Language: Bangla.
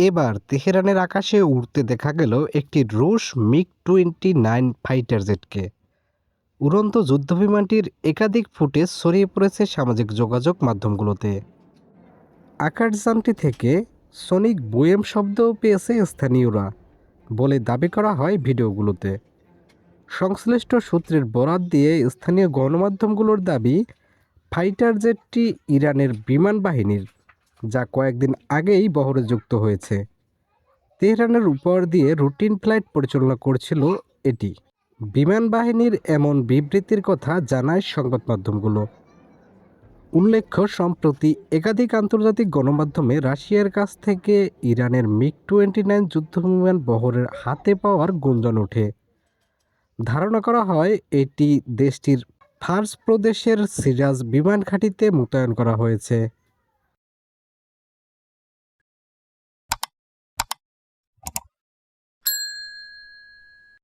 এবার তেহরানের আকাশে উড়তে দেখা গেল একটি রুশ মিগ টোয়েন্টি নাইন ফাইটার জেটকে। উড়ন্ত যুদ্ধবিমানটির একাধিক ফুটেজ ছড়িয়ে পড়েছে সামাজিক যোগাযোগ মাধ্যমগুলোতে। আকাশযানটি থেকে সনিক বোয়েম শব্দও পেয়েছে স্থানীয়রা বলে দাবি করা হয় ভিডিওগুলোতে। সংশ্লিষ্ট সূত্রের বরাত দিয়ে স্থানীয় গণমাধ্যমগুলোর দাবি, ফাইটার জেটটি ইরানের বিমান বাহিনীর যা কয়েকদিন আগেই বহরে যুক্ত হয়েছে। তেহরানের উপর দিয়ে রুটিন ফ্লাইট পরিচালনা করছিল এটি। বিমান বাহিনীর এমন বিবৃতির কথা জানায় সংবাদ মাধ্যমগুলো। উল্লেখ্য, সম্প্রতি একাধিক আন্তর্জাতিক গণমাধ্যমে রাশিয়ার কাছ থেকে ইরানের মিগ টোয়েন্টি নাইন যুদ্ধবিমান বহরের হাতে পাওয়ার গুঞ্জন ওঠে। ধারণা করা হয়, এটি দেশটির ফার্স প্রদেশের সিরাজ বিমান ঘাঁটিতে মোতায়েন করা হয়েছে।